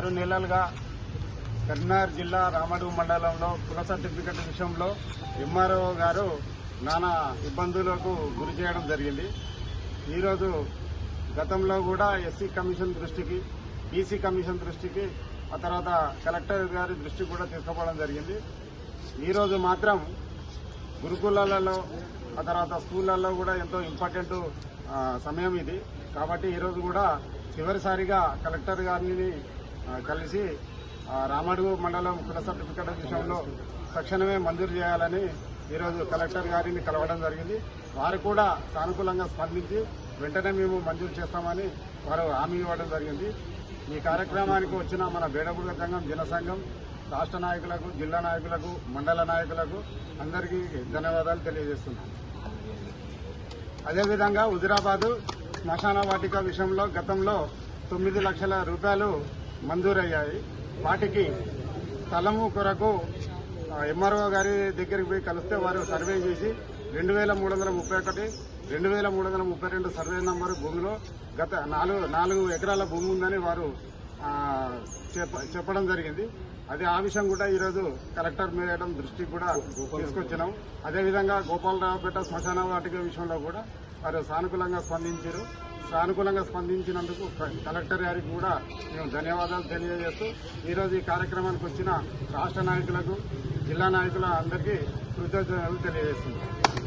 ఆరు నెలలుగా కరీంనగర్ జిల్లా రామడుగు మండలంలో కుల సర్టిఫికెట్ విషయంలో ఎంఆర్ఓ గారు నానా ఇబ్బందులకు గురి చేయడం జరిగింది. ఈరోజు గతంలో కూడా ఎస్సీ కమిషన్ దృష్టికి బీసీ కమిషన్ దృష్టికి ఆ తర్వాత కలెక్టర్ గారి దృష్టికి కూడా తీసుకుపోవడం జరిగింది. ఈరోజు మాత్రం గురుకులాలలో ఆ తర్వాత స్కూళ్ళల్లో కూడా ఎంతో ఇంపార్టెంట్ సమయం ఇది. కాబట్టి ఈరోజు కూడా చివరిసారిగా కలెక్టర్ గారిని కలిసి రామడుగు మండలం కుల సర్టిఫికెట్ విషయంలో తక్షణమే మంజూరు చేయాలని ఈరోజు కలెక్టర్ గారిని కలవడం జరిగింది. వారు కూడా సానుకూలంగా స్పందించి వెంటనే మేము మంజూరు చేస్తామని వారు హామీ ఇవ్వడం జరిగింది. ఈ కార్యక్రమానికి వచ్చిన మన బేడగుడ సంఘం జనసంఘం రాష్ట్ర నాయకులకు జిల్లా నాయకులకు మండల నాయకులకు అందరికీ ధన్యవాదాలు తెలియజేస్తున్నాం. అదేవిధంగా హుజురాబాదు శ్మశాన వాటిక విషయంలో గతంలో తొమ్మిది లక్షల రూపాయలు మంజూరయ్యాయి. వాటికి స్థలము కొరకు ఎంఆర్ఓ గారి దగ్గరికి పోయి కలిస్తే వారు సర్వే చేసి రెండు వేల మూడు వందల ముప్పై ఒకటి రెండు వేల మూడు వందల ముప్పై రెండు సర్వే నంబర్ భూమిలో గత నాలుగు నాలుగు ఎకరాల భూమి ఉందని వారు చెప్పడం జరిగింది. అదే ఆ విషయం కూడా ఈరోజు కలెక్టర్ మేడం దృష్టికి కూడా తీసుకొచ్చినాం. అదేవిధంగా గోపాలరావుపేట శ్మశాన వాటిక విషయంలో కూడా వారు సానుకూలంగా స్పందించారు. సానుకూలంగా స్పందించినందుకు క- కలెక్టర్ గారికి కూడా మేము ధన్యవాదాలు తెలియజేస్తూ ఈరోజు ఈ కార్యక్రమానికి వచ్చిన రాష్ట్ర నాయకులకు జిల్లా నాయకుల అందరికీ కృతజ్ఞతలు తెలియజేస్తున్నాం.